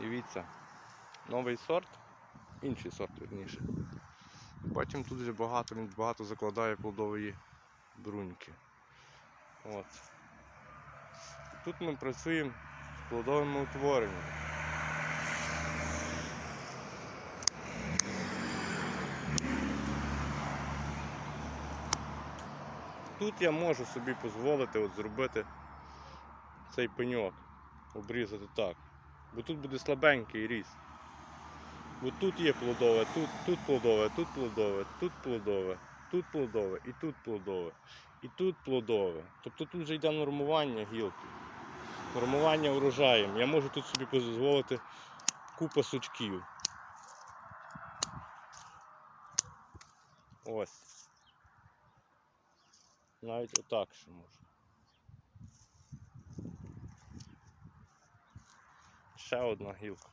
Дивіться, новий сорт, інший сорт верніше. Бачимо, тут вже багато, він багато закладає плодової бруньки. От. Тут ми працюємо з плодовими утвореннями. Тут я можу собі дозволити зробити цей пеньок, обрізати так. Бо тут буде слабенький ріс. Бо тут є плодове, тут, тут плодове, тут плодове, тут плодове, тут плодове і тут плодове. І тут плодове. Тобто тут вже йде нормування гілки. Нормування урожаєм. Я можу тут собі дозволити купа сучків. Ось. Навіть отак ще можу. Ще одна гілка.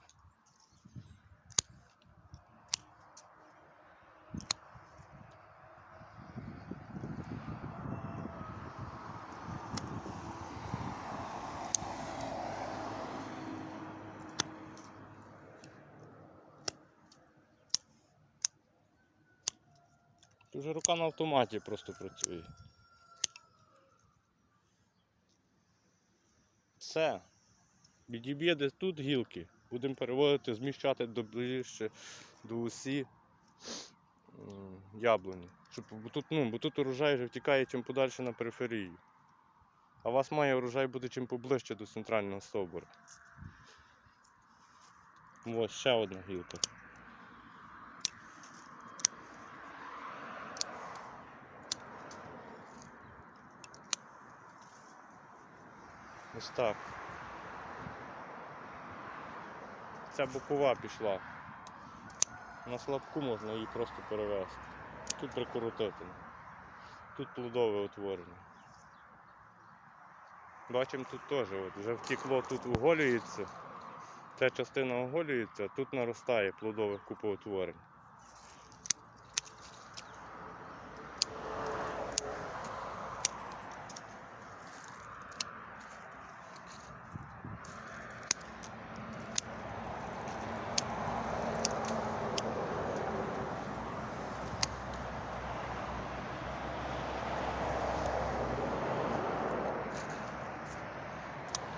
Тут рука на автоматі просто працює. Все. Відіб'є десь тут гілки. Будемо переводити, зміщати до ближче до усі яблуні. Щоб, бо, тут, ну, бо тут урожай вже втікає чим подальше на периферію. А у вас має урожай бути чим поближче до центрального стовбура. Ось ще одна гілка. Ось так. Ця бокова пішла. На слабку можна її просто перевести. Тут прикоротити. Тут плодове утворення. Бачимо тут теж, от, вже втекло, тут оголюється. Ця частина оголюється, а тут наростає плодових купоутворень.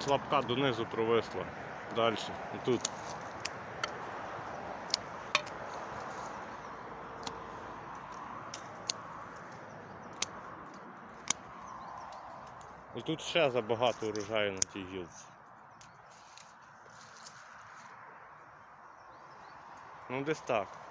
Слабка донизу провисла. Далі. Тут. І тут ще забагато урожаю на тій гілці. Ну десь так.